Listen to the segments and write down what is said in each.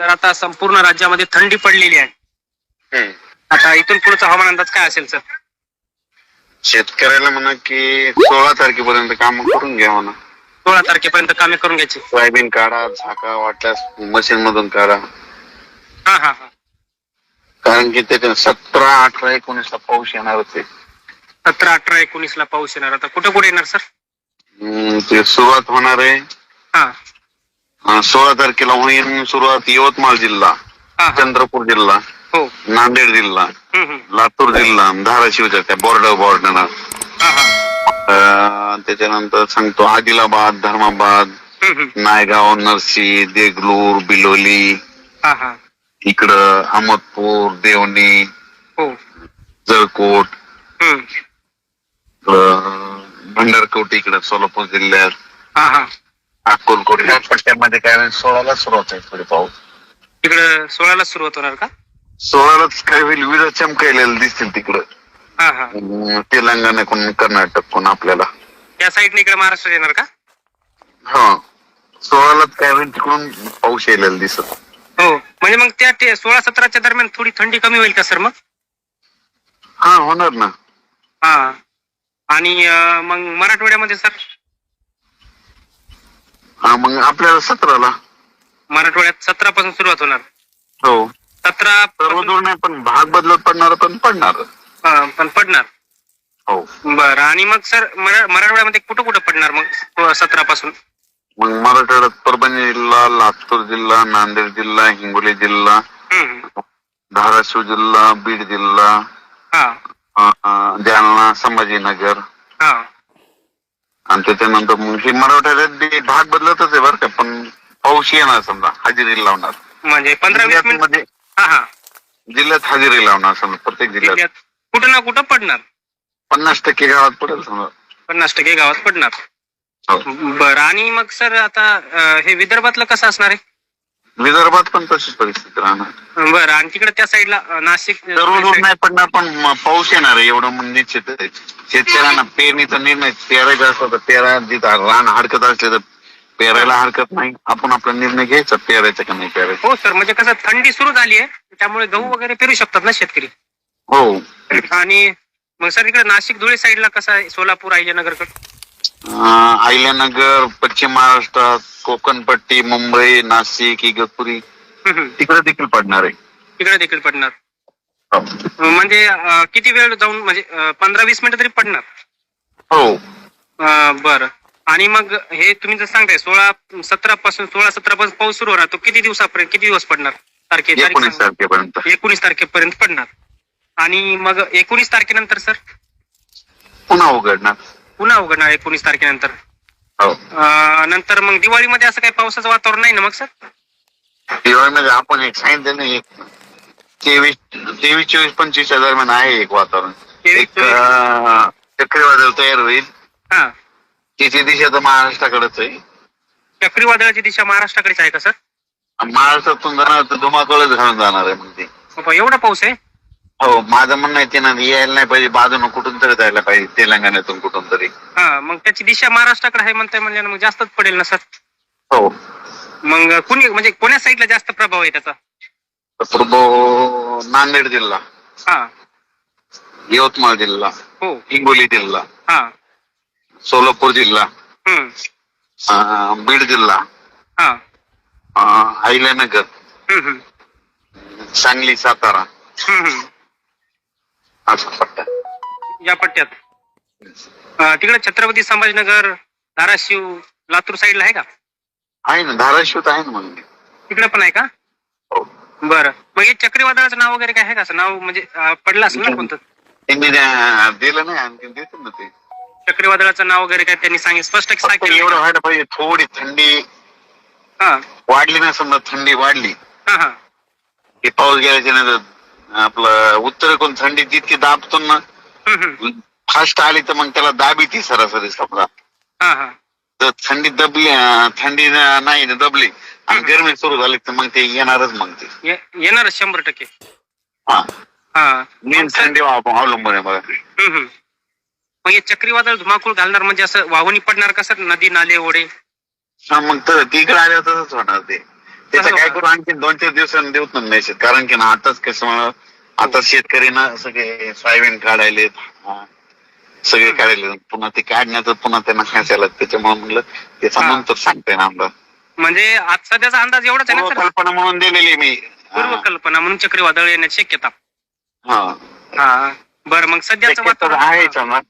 तर आता संपूर्ण राज्यामध्ये थंडी पडलेली आहे. हम्म. आता इथून पुढचा हवामान अंदाज काय असेल सर? शेतकऱ्याला म्हणा की सोळा तारखेपर्यंत काम करून घ्या म्हणा. सोळा तारखेपर्यंत कामे करून घ्यायची. सोयाबीन काढा झाका वाटल्यास मशीन मधून काढा. हा हा हा. कारण की त्याच्या सतरा अठरा एकोणीसला पाऊस येणारच आहे सतरा अठरा एकोणीस ला पाऊस येणार. आता कुठे कुठे येणार सर? ते सुरुवात होणार आहे. हा. सोळा तारखेला होईल सुरुवात यवतमाळ जिल्हा हा हा. चंद्रपूर जिल्हा हो नांदेड जिल्हा हम्म, हम्म. लातूर जिल्हा धाराशिवच्या त्या बॉर्डर बॉर्डर हा हा त्याच्यानंतर सांगतो आदिलाबाद धर्माबाद हम्म, हम्म. नायगाव नरसी देगलूर बिलोली हा हा इकडं अहमदपूर देवणी हो जळकोट हम्म. भंडारकोट इकडं सोलापूर जिल्ह्यात हा हा अक्कलकोट या पट्ट्यामध्ये काय होईल सोळाला सुरुवात आहे थोडी पाऊस तिकडं सोळाला सुरुवात होणार का? सोळालाच काय होईल विजा चमकायलेल्या दिसतील तिकडं. हा हा. तेलंगणाकडून कर्नाटककडून आपल्याला. त्या साईडने इकडे महाराष्ट्र येणार का? हा. सोळालाच काय होईल तिकडून पाऊस यायला दिसत. हो. म्हणजे मग त्या ते सोळा सतराच्या दरम्यान थोडी थंडी कमी होईल का सर मग? हा होणार ना. हा. आणि अं, मग मराठवाड्यामध्ये सर? हा मग आपल्याला सतराला. मराठवाड्यात सतरा पासून सुरुवात होणार. हो. सतरा सर्व दूर नाही पण भाग बदलत पडणार पण पडणार. हा, पण पडणार. हो. बरं आणि मग सर मरा- मराठवाड्यामध्ये कुठं कुठं पडणार मग सतरा पासून? मग मराठवाड्यात परभणी जिल्हा लातूर जिल्हा नांदेड जिल्हा हिंगोली जिल्हा हम्म. धाराशिव जिल्हा बीड जिल्हा हा. अं, जालना संभाजीनगर. हा. आणि त्याच्यानंतर मग हे मराठवाड्यात बी भाग बदलतच आहे बरं का पण पाऊस येणार समजा हजेरी लावणार. म्हणजे पंधरा वीस मिनिटमध्ये हा हा. जिल्ह्यात हजेरी लावणार समजा प्रत्येक जिल्ह्यात. जिल्ह्यात कुठं ना कुठं पडणार. पन्नास टक्के गावात पडेल समजा. पन्नास टक्के गावात पडणार. हो. बरं आणि मग सर आता अं, हे विदर्भातलं कसं असणार आहे? विदर्भात पण तशीच परिस्थिती राहणार. बरं आणि तिकडे त्या साईडला अं, नाशिक सर्व दूर नाही पडणार पण म- पाऊस येणार आहे एवढं म्हणजे निश्चित आहे. शेतकऱ्यांना पेरणीचा निर्णय पेरायचा असला तर पेरा जिथं रान हरकत असले तर पेरायला हरकत नाही. आपण आपला निर्णय घ्यायचा पेरायचा का नाही पेरायचा. हो सर म्हणजे कसं थंडी सुरू झाली आहे त्यामुळे गहू वगैरे पेरू शकतात ना शेतकरी? हो. आणि मग सर इकडे नाशिक धुळे साईडला कसं आहे? सोलापूर अहिल्यानगरकडे? अं, अहिल्यानगर पश्चिम महाराष्ट्रात कोकणपट्टी मुंबई नाशिक इगतपुरी. तिकडे देखील पडणार आहे. तिकडे देखील पडणार. हो. म्हणजे अं, किती वेळ जाऊन म्हणजे पंधरा वीस मिनिटं तरी पडणार? हो. अं, बरं. आणि मग हे तुम्ही जर सांगताय सोळा सतरा पासून सोळा सतरा पासून पाऊस सुरू होणार. तो किती दिवसापर्यंत किती दिवस पडणार? तारखे तारीख एकोणीस सांगा. तारखेपर्यंत. एकोणीस तारखेपर्यंत पडणार. आणि मग एकोणीस तारखेनंतर सर? पुन्हा उघडणार. पुन्हा उघडणार एकोणीस तारखेनंतर. हो. अं, नंतर मग दिवाळीमध्ये असं काही पावसाचं वातावरण नाही ना मग सर? दिवाळीमध्ये आपण एक सांगितलं ना एक तेवीस तेवीस चोवीस पंचवीसच्या दरम्यान आहे एक वातावरण. तेवीस, एक चोवीस. अं, चक्रीवादळ तयार होईल. हा. तिची दिशा तर महाराष्ट्राकडेच आहे. चक्रीवादळाची दिशा महाराष्ट्राकडेच आहे का सर? महाराष्ट्रातून जाणार तर धुमाकूळच घालून जाणार आहे म्हणजे बाबा, एवढा पाऊस आहे? हो माझं म्हणणं आहे ते ना यायला नाही पाहिजे बाजूनं कुठून तरी जायला पाहिजे तेलंगणातून कुठून तरी. हा मग त्याची दिशा महाराष्ट्राकडे आहे म्हणताय म्हणजे मग जास्तच पडेल ना सर? हो. मग कुणी म्हणजे कोण्या साईडला जास्त प्रभाव आहे त्याचा? पूर्व नांदेड जिल्हा. हा. यवतमाळ जिल्हा. हो. हिंगोली जिल्हा. हा. सोलापूर जिल्हा. हम्म. अं, बीड जिल्हा. हा. अं, अहिल्यानगर हम्म हम्म. सांगली सातारा. हम्म, हम्म. पट्टा. या पट्ट्यात. अं, तिकडे छत्रपती संभाजीनगर धाराशिव लातूर साईडला आहे का? आहे ना धाराशिव आहे ना मग तिकडे पण आहे का? हो. बरं. मग हे चक्रीवादळाचं नाव वगैरे काय आहे का असं? नाव म्हणजे अं, पडलं असेल ना कोणतं? त्यांनी दिलं नाही आणखी देतील ना ते. चक्रीवादळाचं नाव वगैरे काय त्यांनी सांगितलं? स्पष्ट फक्त सांगितलं एवढं व्हायला पाहिजे थोडी थंडी हा. वाढली ना समजा थंडी वाढली. हा हा. हे पाऊस गेल्याच्यानंतर आपलं उत्तरेकडून थंडी जितकी दाबतो ना. फास्ट आली तर मग त्याला दाबी ती सरासरी समजा. तर थंडी दबली थंडी नाही ना दबली आणि गरमी सुरू झाली तर मग ते येणारच मग ते. येणारच शंभर टक्के. मेन थंडी अवलंबून आहे बघा. मग हे चक्रीवादळ धुमाकूळ घालणार म्हणजे असं वाहुनी पडणार का सर नदी नाले ओढे? मग तिकडे आल्यावर तसंच होणार ते. त्याचं काय करू आणखी दोन चार दिवसांनी देऊत ना मेसेज कारण की ना आताच कसं आता शेतकरी ना सगळे सोयाबीन काढायले सगळे काढायले. पुन्हा ते काढण्याचं पुन्हा त्यांना खायला त्याच्यामुळे म्हणलं त्याचा. नंतर सांगता येईल आमदार. म्हणजे आज सध्याचा अंदाज एवढाच आहे ना कल्पना म्हणून दिलेली मी. पूर्वकल्पना म्हणून चक्रीवादळ येण्याची शक्यता. हा. बरं मग सध्याचं आहेच ना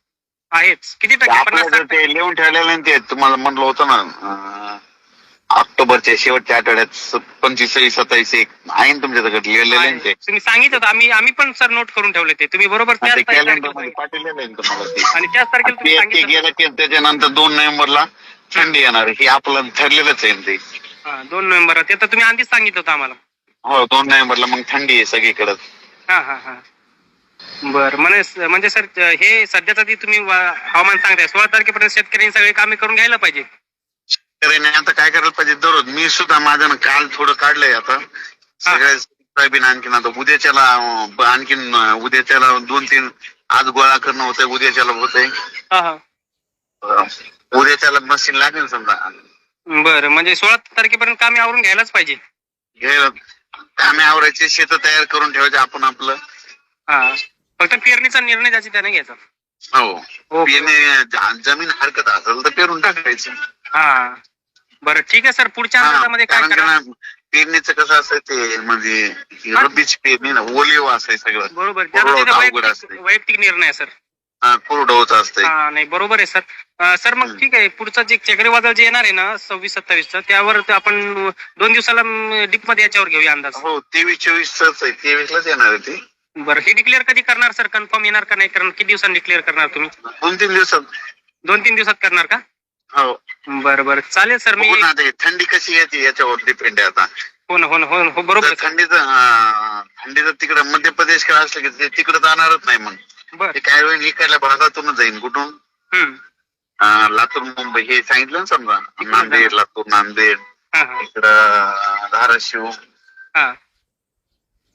आहेच. किती टक्के? लिहून ठेवलेलं ते तुम्हाला म्हणलं होतं ना ऑक्टोबरच्या शेवटच्या आठवड्यात पंचवीस सत्तावीस एक आहे ना तुमच्याकडे लिहिलेलं तुम्ही सांगितलं होतं आम्ही आम्ही पण सर नोट करून ठेवले ते. तुम्ही बरोबर त्याच ते तारखेला कॅलेंडरमध्ये सांगितलं. पाठवलेलं आहे ना तुम्हाला ते. आणि त्याच तारखेला तुम्ही ते ते सांगितलं. गेलं की त्याच्यानंतर दोन नोव्हेंबरला थंडी येणार हे आपलं ठरलेलंच आहे ना ते. हा, दोन नोव्हेंबर ते तर तुम्ही आधीच सांगितलं होतं आम्हाला. हो दोन नोव्हेंबरला मग थंडी आहे सगळीकडे हा हा हा. बर म्हणजे म्हणजे सर हे सध्याचा ती तुम्ही वा- हवामान सांगताय. सोळा तारखेपर्यंत शेतकऱ्यांनी सगळे कामे करून घ्यायला पाहिजे. आता काय करायला पाहिजे? दररोज मी सुद्धा माझ्या ना काल थोडं काढलंय आता. सगळ्या सोयाबीन आणखीन आता उद्याच्याला आणखीन उद्याच्याला दोन तीन आज गोळा करणं होतंय उद्याच्याला होतंय. उद्याच्याला मशीन लागेल समजा. बरं म्हणजे सोळा तारखेपर्यंत कामे आवरून घ्यायलाच पाहिजे. कामे आवरायचे शेत तयार करून ठेवायचे आपण आपलं. फक्त पेरणीचा निर्णय त्याची त्याने घ्यायचा. हो. पेरणे जमीन हरकत असेल तर पेरून टाकायचं. हा. बरं ठीक आहे सर. पुढच्या अंदाजामध्ये काय कारण की करा ना, पेरणीचं कसं असतं ते म्हणजे ही हा. रब्बीची पेरणी ना ओलिओ असते सगळं. बरोबर. बरोबर, त्याचा अवघड वैयक्तिक असते. वैयक्तिक निर्णय आहे सर. हा, हा नाही बरोबर आहे सर. अं, सर मग हम्म. ठीक आहे पुढचं जे चक्रीवादळ जे येणार आहे ना सव्वीस सत्तावीसचं त्यावर ते आपण दोन दिवसाला डीपमध्ये याच्यावर घेऊया अंदाज. हो तेवीस चोवीस आहे तेवीस लाच येणार आहे ते. बरं हे डिक्लेअर कधी करणार सर? कन्फर्म येणार का नाही? करणार किती दिवसांनी डिक्लेअर करणार तुम्ही? दोन तीन दिवसात. दोन तीन दिवसात करणार का? हो बरं बरं. चालेल सर मी बघू ना ते थंडी कशी येते याच्यावर डिपेंड आहे आता. हो ना हो ना हो ना. हो बरोबर जर आहे. थंडीचं थंडीचं तिकडे मध्य प्रदेशकडे असलं की ते तिकडे जाणारच नाही मग. बरं. ते काय होईल इकडल्या भागातूनच जाईल कुठून? हम्म. अं, लातूर मुंबई हे सांगितलं ना समजा नांदेड लातूर नांदेड. हा हा. इकडं धाराशिव. हा.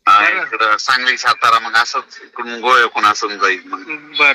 अं, इकडं सांगली सातारा मग असंच इकडून गोव्याकडून असं जाईल मग. बरं.